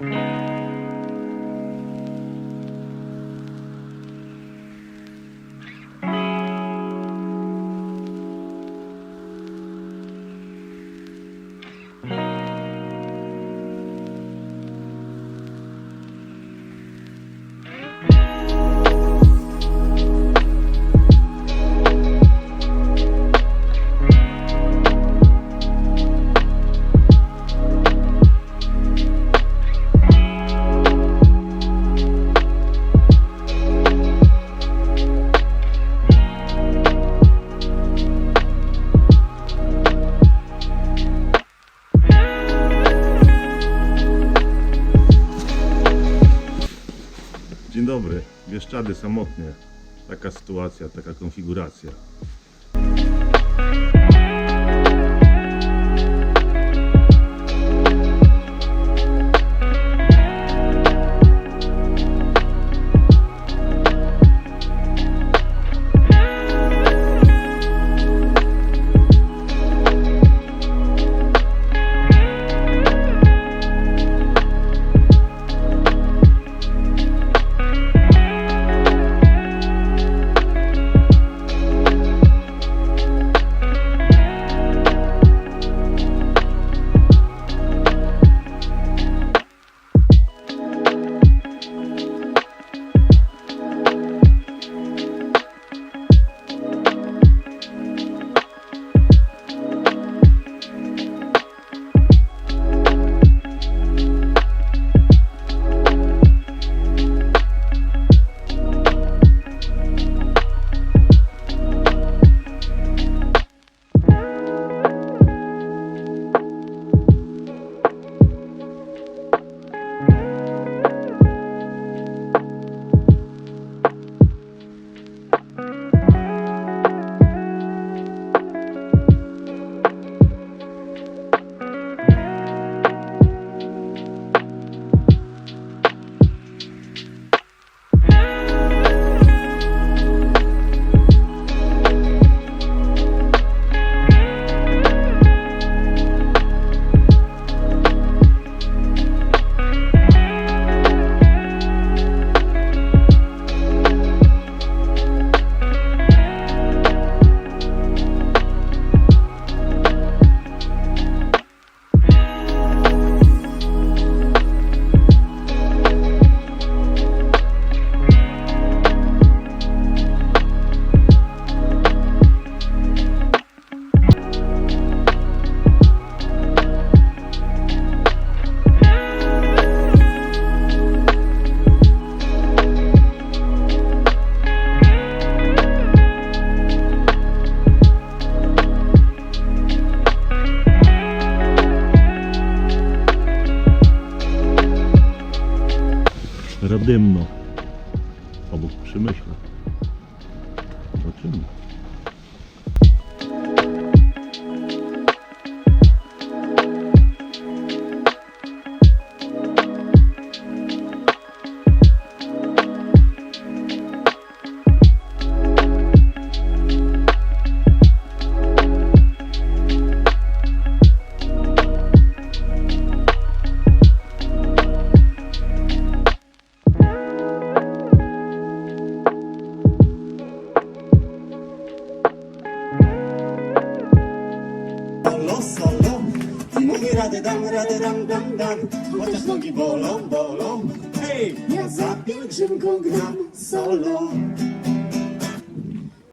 Música dobry, Bieszczady samotnie. Taka sytuacja, taka konfiguracja. Radymno. Obok Przemyśla. Zobaczymy. Radę dam, radę dam, dam, dam. Chociaż nogi bolą, bolą. Hej, ja za pielgrzymką gram solo